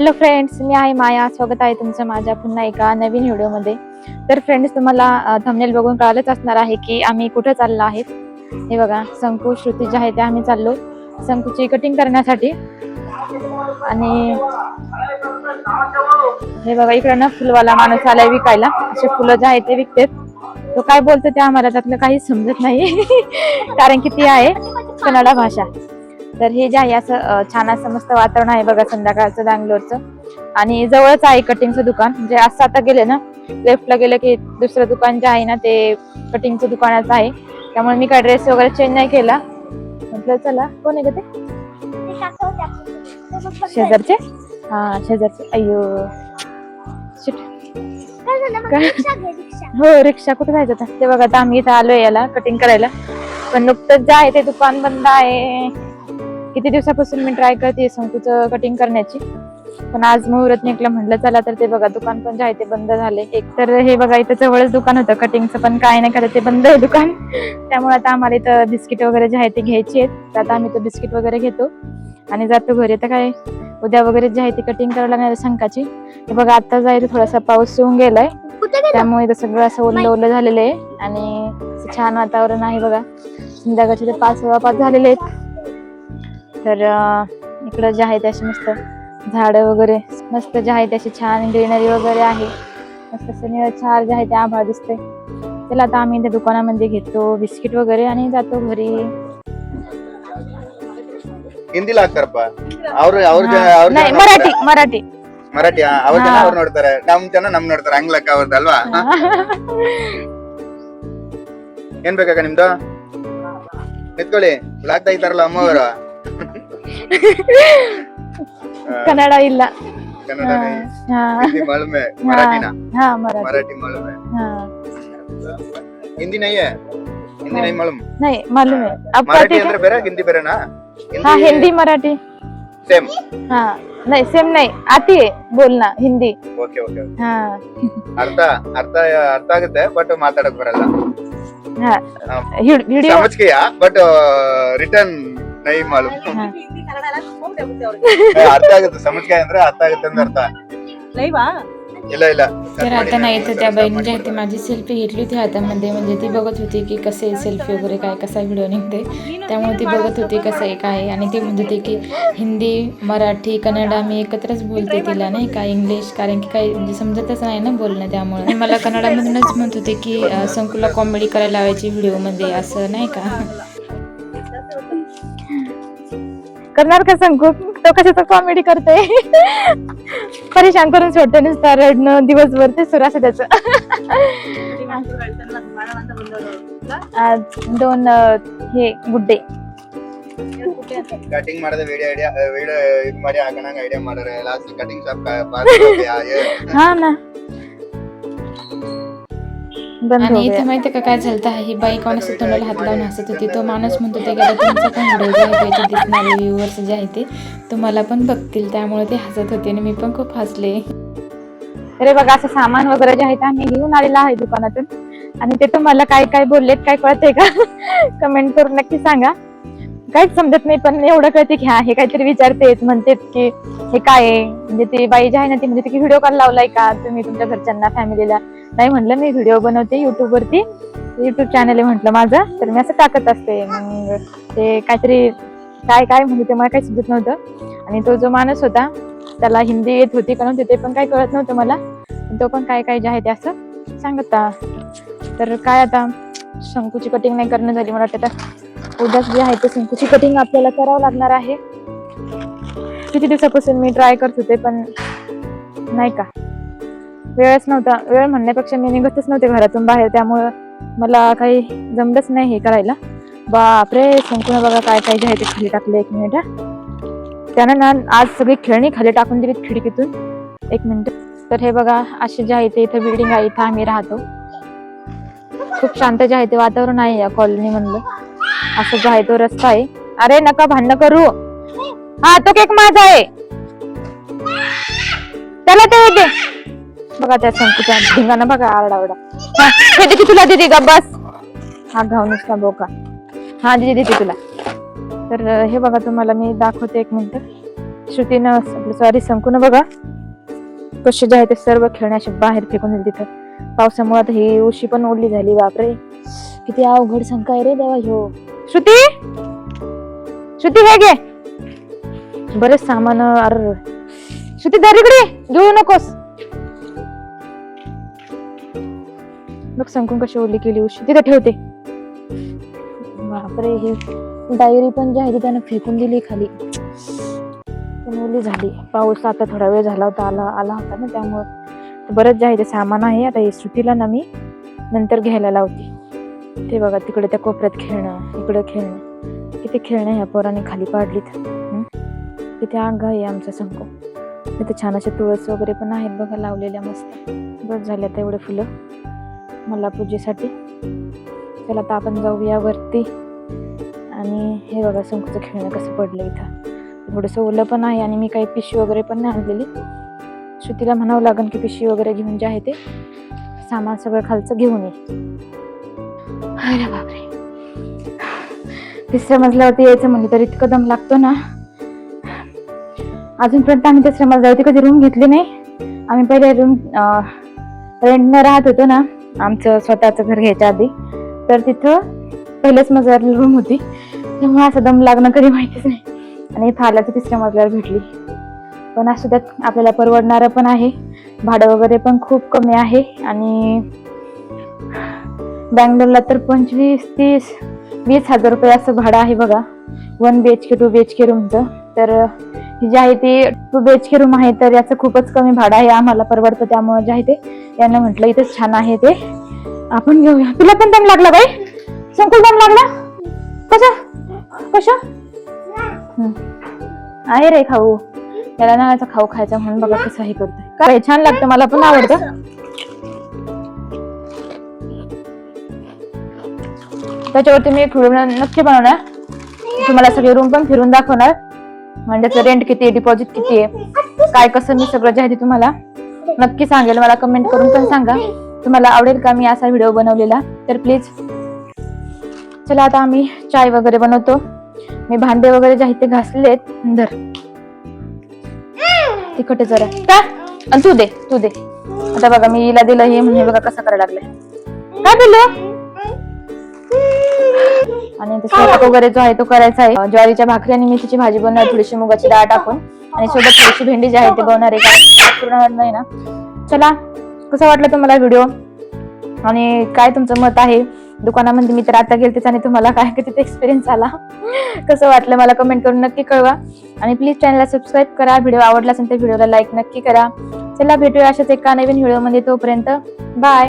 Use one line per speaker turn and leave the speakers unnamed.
Hello friends मी आहे माया. स्वागत आहे तुमचं माझ्या पुन्हा एका नवीन व्हिडिओमध्ये. तर फ्रेंड्स तुम्हाला थंबनेल बघून कळालंच असणार आहे की आम्ही कुठं चाललो आहेत. हे बघा शंकू श्रुती जे आहे त्या आम्ही चाललो. शंकूची कटिंग करण्यासाठी. आणि हे बघा इकडं ना फुलवाला माणूस आलाय विकायला. असे फुलं जे आहे ते विकतेत. तो काय बोलतो ते आम्हाला त्यातलं काही समजत नाही. कारण की ती आहे कन्नडा भाषा. तर हे जे आहे असं छान असं मस्त वातावरण आहे बघा संध्याकाळचं बँगलोरचं. आणि जवळच आहे कटिंगचं दुकान. म्हणजे असं आता गेले ना लेफ्टला गेलं की दुसरं दुकान जे आहे ना ते कटिंगचं दुकानाचं आहे. त्यामुळे मी काय ड्रेस वगैरे चेंज नाही केला. म्हटलं चला कोण आहे का ते? शेजारचे? हा शेजारचे. अय्यो. हो रिक्षा कुठे जायचं आता? ते बघा आता आम्ही इथं आलोय याला कटिंग करायला. पण नुकतंच जे आहे ते दुकान बंद आहे. किती दिवसापासून मी ट्राय करते शंकूचं कटिंग करण्याची. पण आज मुहूर्त निघलं म्हटलं चला तर ते बघा दुकान पण जे आहे ते बंद झाले. एक तर हे बघा इथं जवळच दुकान होतं कटिंगचं पण काय नाही करत ते बंद आहे दुकान. त्यामुळे आता आम्हाला इथं बिस्किट वगैरे जे आहे ते घ्यायची आहेत. तर आता आम्ही तो बिस्किट वगैरे घेतो. आणि जातो घरी. तर काय उद्या वगैरे जे आहे ते कटिंग करायला लागणार शंकाची. हे बघा आता जायचं थोडासा पाऊस येऊन गेलाय. त्यामुळे इथं सगळं असं ओलं ओलं झालेलं आहे. आणि छान वातावरण आहे बघा. संध्याकाळचे ते पाच सव्वा पाच झालेले आहेत. तर अं, इकडं जे आहे ते अशी मस्त झाडं वगैरे मस्त जे आहे ते अशी छान ग्रीनरी वगैरे आहे मस्त असं निळं छार जे आहे ते आभाळ दिसतंय चला आता आम्ही त्या दुकानामध्ये घेतो बिस्किट वगैरे आणि जातो घरी
ಹಿಂದಿಲಿ ಹಾಕ್ತಾರಪ್ಪ ಅವ್ರು ಅವ್ರ
ಹಾ.
ಅವ್ರ
नाही मराठी मराठी
ಮರಾಠಿ ಹಾ, ಅವ್ರ ಜನ
ಹಾ.
ಅವ್ರು ನೋಡ್ತಾರೆ ನಮ್ ಜನ ನಮ್ ನೋಡ್ತಾರೆ ಹಂಗ್ ಲೆಕ್ಕ ಅವ್ರದ್ದಲ್ವಾ ಏನ್ ಬೇಕಾಗ ನಿಮ್ದು ನಿತ್ಕೊಳ್ಳಿ ಬ್ಲಾಕ್ ತೆಗಿತಾರಲ್ಲ ಅಮ್ಮವರು
कन्नड ಇಲ್ಲ
ಕನ್ನಡ
हा
ಹಿಂದಿ ಮಾಲೂಮೆ ಮರಾಠಿನ
हा मराठी
मराठी मालूम है
हा
हिंदी नहीं है हिंदी नहीं मालूम
नाही मालूम आहे आपका
मराठी
ठीक
ಅಂದ್ರೆ
आहे
ಬೇರೆ ಹಿಂದಿ ಬೇರೆನಾ
हा हिंदी मराठी
ಸೇಮ್
हा नाही सेम नाही आती आहे बोलना हिंदी
ಓಕೆ ಓಕೆ
हा
ಅರ್ಥ ಅರ್ಥ ಅರ್ಥ ಆಗುತ್ತೆ ಬಟ್ ಮಾತಾಡಕ್ ಬರಲ್ಲ
हा
ಹಾ.
व्हिडिओ
ಸಮಜ್ಕೆಯ ಬಟ್ ರಿಟರ್ನ್ ನೈ ಮಾಲೂಮ್
हा.
ಅರ್ಥ ಆಗುತ್ತೆ ಸಮಜ್ಕೆ ಅಂದ್ರೆ ಅರ್ಥ ಆಗುತ್ತೆ ಅಂದ್ರೆ ಅರ್ಥ ಇಲ್ಲ ಇಲ್ಲ
तर आता नाही तर त्या बाईने जे आहे ते माझी सेल्फी घेतली होती हातामध्ये म्हणजे ती बघत होती की कसे सेल्फी वगैरे काय कसा व्हिडिओ निघते त्यामुळे ती बघत होती कसं आहे काय आहे. आणि ती म्हणत होती की हिंदी मराठी कन्नड मी एकत्रच बोलते तिला नाही का इंग्लिश कारण की काही म्हणजे समजतच नाही ना बोलणं त्यामुळे आणि मला कन्नडामधूनच म्हणत होते की अं, संकुला कॉमेडी करायला लावायची व्हिडिओमध्ये असं नाही का
करणार का संकू तो कशाचं कॉमेडी करते परेशान करून सोडते नुसतं रडणं दिवसभर ते सुरू असं त्याच आज दोन अं, हे गुड्डे
ಕಟಿಂಗ್ ಮಾಡಿದ ವಿಡಿಯೋ ಐಡಿಯಾ ವಿಡಿಯೋ ಇದ್ ಮಾಡಿ ಹಾಕೋಣಂಗ ಐಡಿಯಾ ಮಾಡ್ರೆ ಲಾಸ್ಟ್ ಕಟಿಂಗ್ ಶಾಪ್
हा ना बंद हो
आणि इथे
गया.
माहिती का काय झालं ही बाई कोणाच्या तोंडाला हात लावून हसत होती? तो माणूस म्हणत की आता तुमचा पण व्हिडिओ जे आहे ते दिसणारे व्ह्युअर्स जे आहे ते तुम्हाला पण बघतील त्यामुळे ते हसत होते आणि मी पण खूप हसले.
अरे बघा असं सामान वगैरे जे आहे ते आम्ही घेऊन आलेलं आहे दुकानातून. आणि ते तुम्हाला काय काय बोललेत काय कळतंय का? कमेंट करून नक्की सांगा. काहीच समजत नाही पण एवढं कळते की हा हे काहीतरी विचारतेत म्हणतेत की हे काय आहे? म्हणजे ते बाई जी आहे ना ती म्हणजे की व्हिडिओ कॉल लावलाय का? तुम्ही तुमच्या घरच्यांना फॅमिलीला नाही म्हणलं मी व्हिडिओ बनवते युट्यूब वरती. युट्यूब चॅनल आहे म्हटलं माझं तर मी असं टाकत असते. मग ते काहीतरी काय काय म्हणजे ते मला काही समजत नव्हतं. आणि तो जो माणूस होता त्याला हिंदी येत होती कारण तिथे ते पण काही कळत नव्हतं मला. पण तो पण काय काय जे आहे ते असं सांगत तर काय आता शंकूची कटिंग नाही करणं झाली मला वाटतं उद्याच जे आहे ते शंकूची कटिंग आपल्याला करावं लागणार आहे. किती दिवसापासून मी ट्राय करत होते पण नाही का? वेळच नव्हता. वेळ म्हणण्यापेक्षा मी निघतच नव्हते घरातून बाहेर. त्यामुळं मला काही जमलंच नाही हे करायला. बापरे संपूर्ण बघा काय काय जे आहे ते खाली टाकलं एक मिनिट त्यानं ना आज सगळी खेळणी खाली टाकून दिली खिडकीतून. एक मिनिट तर हे बघा असे जे आहे ते इथं बिल्डिंग आहे इथं आम्ही राहतो. खूप शांत जे आहे ते वातावरण आहे या कॉलनी म्हणलं असं जो आहे तो रस्ता आहे. अरे नका भांडण करू. हा तो केक माझा आहे. त्याला ते दे. बघा त्या शंकूच्या धिंगाणा बघा आरडाओरडा हे देते तुला दिदी का बस. हा घाव नुसता बोका. हा दिदी देते तुला. तर हे बघा तुम्हाला मी दाखवते एक मिनिट. श्रुतीनं सॉरी संकून बघा. कसे जे आहे ते सर्व खेळण्याशी बाहेर फेकून दिले तिथं. पावसामुळे आता ही उशी पण ओढली झाली बापरे. किती अवघड शंका आहे रे देवा ह्यो. श्रुती श्रुती हे घे बरेच सामान अर श्रुती दरीकडे घेऊ नकोस बघ संकून कशी ओढली केली उशी तिथे ठेवते बापरे हे डायरी पण जी आहे ती त्यानं फेकून दिली खाली पण ओली झाली पाऊस आता थोडा वेळ झाला होता आला आला होता ना त्यामुळं बरंच जे आहे ते सामान आहे आता हे श्रुतीला ना मी नंतर घ्यायला लावते ते बघा तिकडे त्या कोपऱ्यात खेळणं इकडे खेळणं. किती खेळणं ह्या पोराने खाली पाडलीत. किती आग आहे आमचा संको तिथे छान असे तुळस वगैरे पण आहेत बघा लावलेल्या मस्त. बस झाले आता एवढे फुलं. मला पूजेसाठी. चला आता आपण जाऊया वरती आणि हे बघा शंकूचं खेळणं कसं पडलं इथं. थोडंसं ओलं पण आहे आणि मी काही पिशवी वगैरे पण नाही आणलेली. श्रुतीला म्हणावं लागेल की पिशवी वगैरे घेऊन जे आहे ते सामान सगळं खालचं घेऊन ये. अरे बापरे. तिसऱ्या मजल्यावरती यायचं म्हणलं तर इतकं दम लागतो ना. अजूनपर्यंत आम्ही तिसऱ्या मजल्यावरती कधी रूम घेतली नाही. आम्ही पहिले रूम रेंटनं राहत होतो ना आमचं स्वतःचं घर घ्यायच्या आधी. तर तिथं पहिल्याच मजल्यावर रूम होती. त्यामुळे असं दम लागणं कधी माहितीच नाही. आणि इथं आल्या तर तिसऱ्या मजल्यावर भेटली. पण असं त्यात आपल्याला परवडणारं पण आहे. भाडं वगैरे पण खूप कमी आहे. आणि बँगलोरला तर पंचवीस तीस वीस हजार रुपये असं भाडं आहे बघा. One B H K two B H K रूमचं तर ही जे आहे ते two B H K room आहे तर याचं खूपच कमी भाडं आहे आम्हाला परवडतं त्यामुळे जे आहे ते. यांना म्हटलं इथंच छान आहे ते. आपण घेऊया. तुला पण दम लागला बाई? संकुल दम लागला? कसा? कशा? आहे रे खाऊ. त्याला ना खाऊ खायचा म्हणून बघा कसं हे करतोय. काय? छान लागतं मला पण आवडतं. त्याच्यावरती मी एक व्हिडिओ नक्की बनवणार. तुम्हाला सगळे रूम पण फिरून दाखवणार. म्हणजे त्याचं रेंट किती आहे डिपॉझिट किती आहे काय कसं मी सगळं जे आहे ते तुम्हाला नक्की सांगेल. मला कमेंट करून पण सांगा. तुम्हाला आवडेल का मी असा व्हिडिओ बनवलेला? तर प्लीज चला आता आम्ही चाय वगैरे बनवतो. मी भांडे वगैरे जे आहेत ते घासलेत धर. तिखट जरा. का? आणि तू दे तू दे. आता बघा मी हिला दिलं हे म्हणजे बघा कसं करायला लागलंय. काय बोललो आणि ते स्वयंपाक वगैरे जो आहे तो करायचा आहे. ज्वारीच्या भाकरी आणि मेथीची भाजी बनवणार थोडीशी मुगाची डाळ टाकून. आणि सोबत थोडीशी भेंडी जी आहे ते बनवणार आहे. पूर्ण नाही ना? चला कसं वाटलं तुम्हाला व्हिडिओ? आणि काय तुमचं मत आहे? दुकानामध्ये मी तर आता गेलतेच आणि तुम्हाला काय किती एक्सपिरियन्स आला? कसं वाटलं मला कमेंट करून नक्की कळवा. आणि प्लीज चॅनलला सबस्क्राईब करा. व्हिडिओ आवडला असेल तर व्हिडिओला लाईक नक्की करा. चला भेटूया अशाच एका नवीन व्हिडिओमध्ये तोपर्यंत. बाय